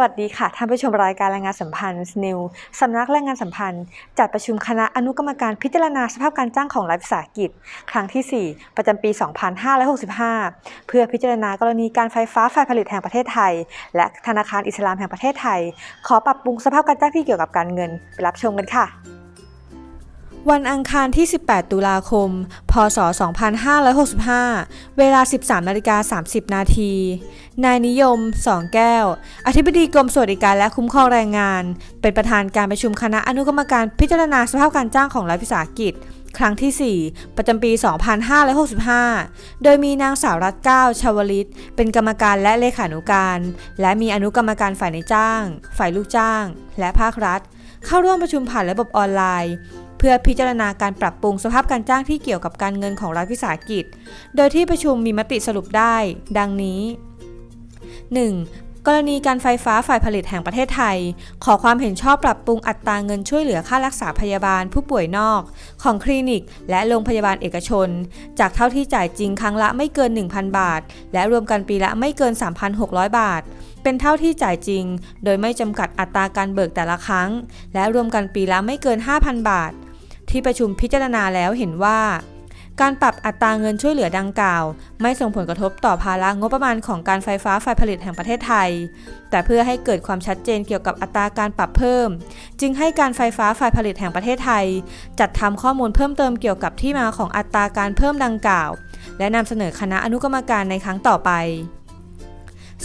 วัสดีค่ะ ท่านผู้ชมรายการแรงงานสัมพันธ์นิวสำนักแรงงานสัมพันธ์ จัดประชุมคณะอนุกรรมการพิจารณาสภาพการจ้างของรัฐวิสาหกิจ ครั้งที่ 4 ประจำปี 2565 เพื่อพิจารณากรณีการไฟฟ้าฝ่ายผลิตแห่งประเทศไทย และธนาคารอิสลามแห่งประเทศไทย ขอปรับปรุงสภาพการจ้างที่เกี่ยวกับการเงิน ไปรับชมกันค่ะ วันอังคารที่ 18 ตุลาคม พศ 2565 เวลา 13นาฬิกา30 นาที นายนิยม สองแก้ว อธิบดีกรมสวัสดิการและคุ้มครองแรงงาน เป็นประธานการประชุมคณะอนุกรรมการพิจารณาสภาพการจ้างของรัฐวิสาหกิจ ครั้งที่ 4 ประจำปี 2565 โดยมีนางสาวรัตเก้าชาวลิต เป็นกรรมการและเลขานุการ และมีอนุกรรมการฝ่ายในจ้าง ฝ่ายลูกจ้าง และภาครัฐ เข้าร่วมประชุมผ่านระบบออนไลน์ เพื่อพิจารณาการปรับปรุงสภาพการจ้างที่เกี่ยวกับการเงินของรัฐวิสาหกิจ โดยที่ประชุมมีมติสรุปได้ ดังนี้ 1. กรณีการไฟฟ้าฝ่ายผลิตแห่งประเทศไทย ขอความเห็นชอบปรับปรุงอัตราเงินช่วยเหลือค่ารักษาพยาบาลผู้ป่วยนอก ของคลินิก และโรงพยาบาลเอกชน จากเท่าที่จ่ายจริงครั้งละไม่เกิน 1,000 บาท และรวมกันปีละไม่เกิน 3,600 บาท เป็นเท่าที่จ่ายจริง โดยไม่จำกัดอัตราการเบิกแต่ละครั้ง และรวมกันปีละไม่เกิน 5,000 บาท ที่ประชุมพิจารณาแล้วเห็นว่า การปรับอัตราเงินช่วยเหลือดังกล่าว ไม่ส่งผลกระทบต่อภาระงบประมาณของการไฟฟ้าฝ่ายผลิตแห่งประเทศไทย แต่เพื่อให้เกิดความชัดเจนเกี่ยวกับอัตราการปรับเพิ่ม จึงให้การไฟฟ้าฝ่ายผลิตแห่งประเทศไทย จัดทำข้อมูลเพิ่มเติมเกี่ยวกับที่มาของอัตราการเพิ่มดังกล่าว และนำเสนอคณะอนุกรรมการในครั้งต่อไป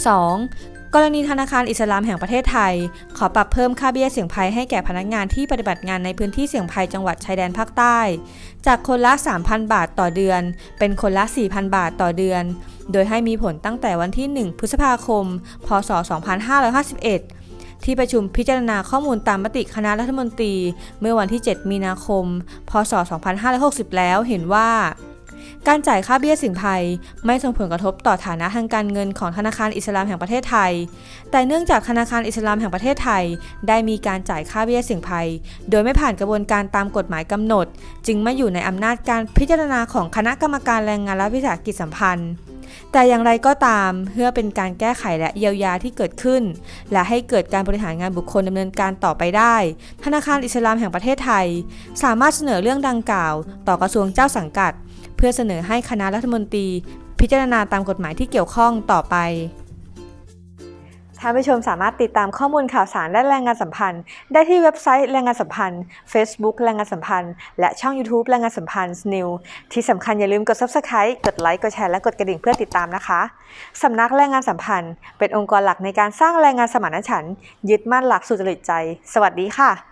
2. กรณีธนาคารอิสลามแห่งประเทศไทย ขอปรับเพิ่มค่าเบี้ยเสี่ยงภัยให้แก่พนักงานที่ปฏิบัติงานในพื้นที่เสี่ยงภัยจังหวัดชายแดนภาคใต้ จากคนละ 3,000 บาทต่อเดือน เป็นคนละ 4,000 บาทต่อเดือน โดยให้มีผลตั้งแต่วันที่ 1 พฤษภาคม พศ 2551ที่ประชุมพิจารณาข้อมูลตามมติคณะรัฐมนตรี เมื่อวันที่ 7 มีนาคม พศ 2560 แล้วเห็นว่า การจ่ายค่าเบี้ยสิ่งภัย ไม่ส่งผลกระทบต่อฐานะทางการเงินของธนาคารอิสลามแห่งประเทศไทย แต่เนื่องจากธนาคารอิสลามแห่งประเทศไทย ได้มีการจ่ายค่าเบี้ยสิ่งภัย โดยไม่ผ่านกระบวนการตามกฎหมายกำหนด จึงไม่อยู่ในอำนาจการพิจารณาของคณะกรรมการแรงงานและวิสาหกิจสัมพันธ์แต่อย่างไรก็ตามเพื่อเป็นการแก้ไขและเยียวยาที่เกิดขึ้น และให้เกิดการบริหารงานบุคคลดำเนินการต่อไปได้ ธนาคารอิสลามแห่งประเทศไทย สามารถเสนอเรื่องดังกล่าว ต่อกระทรวงเจ้าสังกัด พื่อเสนอให้คณะรัฐมนตรี พิจารณาตามกฎหมายที่เกี่ยวข้องต่อไปท่านผู้ชมสามารถติดตามข้อมูลข่าวสารและแรงงานสัมพันธ์ ได้ที่เว็บไซต์แรงงานสัมพันธ์ Facebook แรงงานสัมพันธ์ และช่อง YouTube แรงงานสัมพันธ์ New ที่สำคัญอย่าลืมกด Subscribe กดไลค์ กดแชร์ และกดกระดิ่งเพื่อติดตามนะคะ สำนักแรงงานสัมพันธ์ เป็นองค์กรหลักในการสร้างแรงงานสมานฉันท์ยึดมั่นหลักสุจริตใจ สวัสดีค่ะ